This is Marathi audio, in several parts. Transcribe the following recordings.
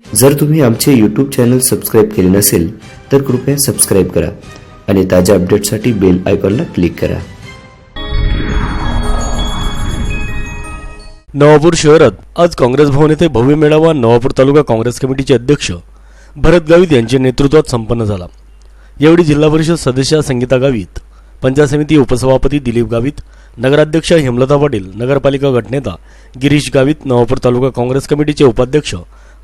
जर तुम्ही आमचे यूट्यूब चॅनल सबस्क्राईब केले नसेल तर कृपया सबस्क्राईब करा आणि ताज्या अपडेटसाठी बेल आयकॉनला क्लिक करा. नवापूर शहरात आज काँग्रेस भवन येथे भव्य मेळावा नवापूर तालुका काँग्रेस कमिटीचे अध्यक्ष भरत गावित यांच्या नेतृत्वात संपन्न झाला. यावेळी जिल्हा परिषद सदस्या संगीता गावित पंचायत समिती उपसभापती दिलीप गावित नगराध्यक्ष हेमलता पाटील नगरपालिका गटनेता गिरीश गावित नवापूर तालुका काँग्रेस कमिटीचे उपाध्यक्ष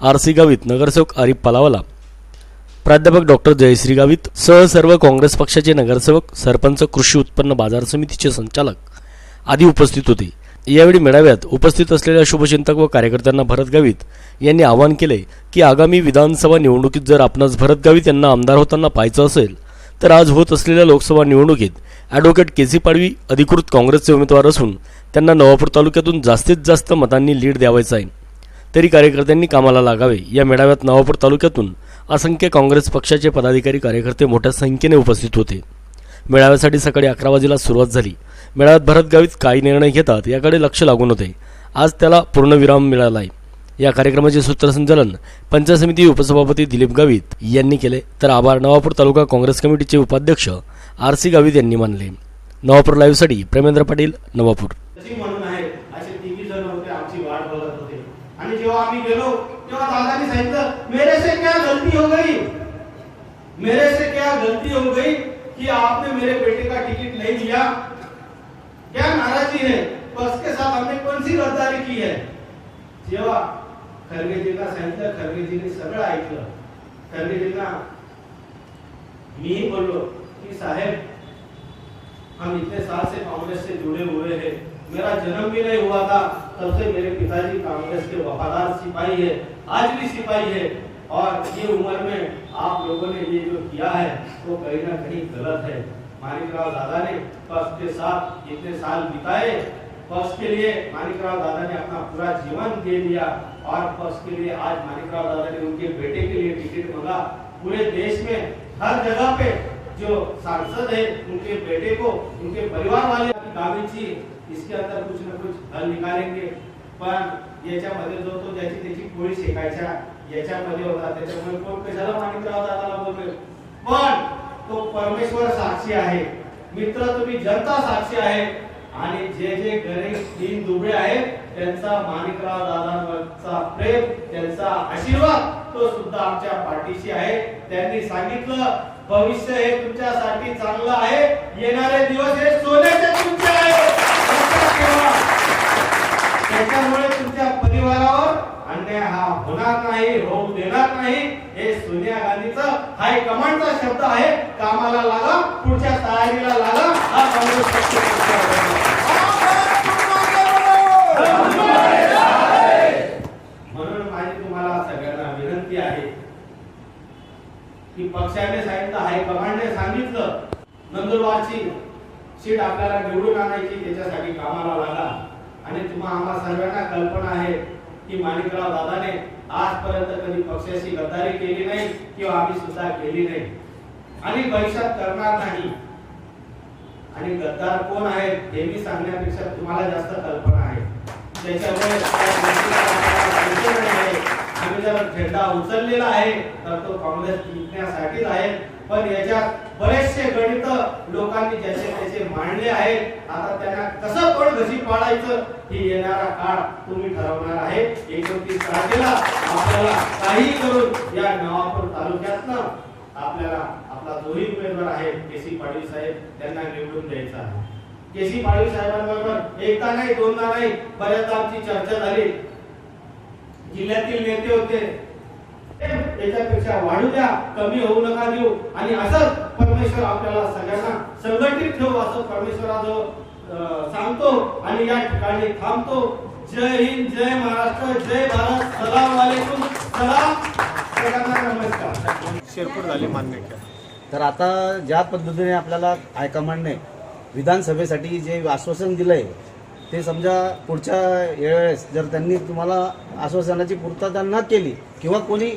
आर सी गावित नगरसेवक आरिफ पलावाला. प्राध्यापक डॉक्टर जयश्री गावित सह सर्व काँग्रेस पक्षाचे नगरसेवक सरपंच कृषी उत्पन्न बाजार समितीचे संचालक आदी उपस्थित होते. यावेळी मेळाव्यात उपस्थित असलेल्या शुभचिंतक व कार्यकर्त्यांना भरत गावित यांनी आवाहन केले की आगामी विधानसभा निवडणुकीत जर आपणास भरत गावित यांना आमदार होताना पाहायचं असेल तर आज होत असलेल्या लोकसभा निवडणुकीत ॲडव्होकेट के सी पाडवी अधिकृत काँग्रेसचे उमेदवार असून त्यांना नवापूर तालुक्यातून जास्तीत जास्त मतांनी लीड द्यावायचं आहे. तरी कार्यकर्त्यांनी कामाला लागावे. या मेळाव्यात नवापूर तालुक्यातून असंख्य काँग्रेस पक्षाचे पदाधिकारी कार्यकर्ते मोठ्या संख्येने उपस्थित होते. मेळाव्यासाठी सकाळी अकरा वाजेला सुरुवात झाली. मेळाव्यात भरत काही काय निर्णय घेतात याकडे लक्ष लागून होते. आज त्याला पूर्णविराम मिळाला आहे या कार्यक्रमाचे सूत्रसंचालन पंचायत समिती उपसभापती दिलीप गावित यांनी केले. तर आभार नवापूर तालुका काँग्रेस कमिटीचे उपाध्यक्ष आर सी गावित यांनी मानले. नवापूर लाईव्हसाठी प्रेमेंद्र पाटील नवापूर. आम्ही गेलो तेव्हा दादानी सांगितलं मेरे से क्या गलती हो गई? मेरे से क्या गलती हो गई कि आपने मेरे बेटे का टिकट नहीं दिया क्या नाराज़गी है? पक्ष के साथ हमने कौन सी गद्दारी की है? जेव्हा खरगेजींना सांगितलं खरगेजींनी सगळं ऐकलं खरगेजींना मीही बोललो की साहेब, हम इतने साल से कांग्रेस से जुड़े हुए हैं। मेरा जन्म भी नहीं हुआ था, तब से मेरे पिताजी कांग्रेस के वफादार सिपाही है, आज भी सिपाही है। और ये उम्र में आप लोगों ने ये जो किया है, वो तो कहीं ना कहीं गलत है। मानिकराव दादा ने पक्ष के साथ इतने साल बिताए, पक्ष के लिए मानिकराव दादा ने अपना पूरा जीवन दे दिया। और पक्ष के लिए आज मानिकराव दादा ने उनके बेटे के लिए टिकट मांगा। पूरे देश में, हर जगह पे जो सांसद है उनके बेटे को उनके परिवार वाले गावीची इसके अंदर कुछ ना कुछ हल निकालेंगे। पण याच्यामध्ये जो तो ज्याची त्याची पोळी शेकायच्या याच्यामध्ये होता त्याच्यामुळे कोण कशाला माणिकराव दादाला बोलतोय पण तो परमेश्वर साक्षी आहे. मित्र तुम्ही जनता साक्षी आहे. आणि जे जे गरीब दीन दुबळे आहेत त्यांचा माणिकराव दादांवरचा प्रेम त्यांचा आशीर्वाद तो सुद्धा आमच्या पाठीशी आहे. त्यांनी सांगितलं भविष्य हे तुमच्यासाठी चांगलं आहे. येणारे दिवस हे सोन्याचे तुमचे आहे. त्याच्यामुळे तुमच्या परिवारावर अन्याय हा होणार नाही होऊ देणार नाही. हे सोनिया गांधीचं हायकमांडचा शब्द आहे. कामाला लागा पुढच्या तयारीला लागा. हा काँग्रेस पक्ष म्हणून माझी तुम्हाला सगळ्यांना विनंती आहे की पक्षाने सांगितलं हायकमांडने सांगितलं नंदुरबारची सीट आपल्याला निवडून आणायची त्याच्यासाठी कामाला लागा. आणि तुम्हा आम्हा सर्वांना कल्पना आहे की माणिकराव दादाने आजपर्यंत कधी पक्षाशी गद्दारी केली नाही किंवा आम्ही सुद्धा केली नाही. आणि भविष्यात करणार नाही. आणि गद्दार कोण आहे हे मी सांगण्यापेक्षा तुम्हाला जास्त कल्पना आहे. त्याच्यामुळे आम्ही जर झेंडा उचललेला आहे तर तो काँग्रेस जिंकण्यासाठीच आहे. पण याच्यात बरेचसे गणित लोकांनी ज्याचे त्याचे मांडले आहेत. आता त्यांना कसं पण घशी पाडायचं हे येणारा काळ तुम्ही ठरवणार आहे. एकोणतीस तारखेला आपल्याला काही करून या नवापूर तालुक्यातनं आपल्याला आपला जोही उमेदवार आहे केसी पाटील साहेब त्यांना निवडून द्यायचा आहे. केसी पाटील साहेबांबरोबर एकदा नाही दोनदा नाही बऱ्याचदा आमची चर्चा झाली. जिल्ह्यातील नेते होते. याच्यापेक्षा वाढू द्या कमी होऊ नका देऊ. आणि असंच परमेश्वर आपल्याला सगळ्यांना संघटित ठेवू असं परमेश्वराजवळ अं, सांगतो आणि या ठिकाणी थांबतो. जय हिंद जय महाराष्ट्र जय भारत. सलाम वालेकुम सलाम. सगळ्यांना नमस्कार. शिरपूर झाली मान्य तर आता ज्या पद्धतीने आपल्याला हायकमांडने विधानसभेसाठी जे आश्वासन दिलं आहे ते समजा पुढच्या वेळेस जर त्यांनी तुम्हाला आश्वासनाची पूर्तता न केली किंवा कोणी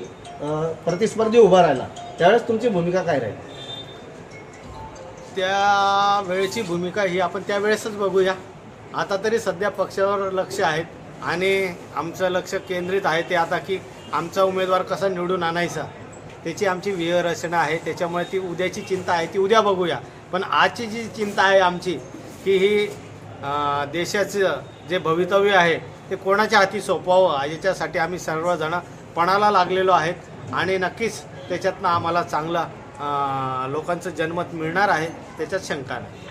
प्रतिस्पर्धी उभा राहिला त्यावेळेस तुमची भूमिका काय राहील? त्या वेळेची भूमिका ही आपण त्यावेळेसच बघूया. आता तरी सध्या पक्षावर लक्ष आहेत आणि आमचं लक्ष केंद्रित आहे ते आता की आमचा उमेदवार कसा निवडून आणायचा. त्याची आमची व्यरचना आहे त्याच्यामुळे ती उद्याची चिंता आहे ती उद्या बघूया. पण आजची जी चिंता आहे आमची की ही देशाचं जे भवितव्य आहे ते कोणाच्या हाती सोपवावं? याच्यासाठी आम्ही सर्वजण पणाला लागलेलो आहेत आणि नक्कीच त्याच्यातनं आम्हाला चांगला लोकांचं जनमत मिळणार आहे त्याच्यात शंका नाही.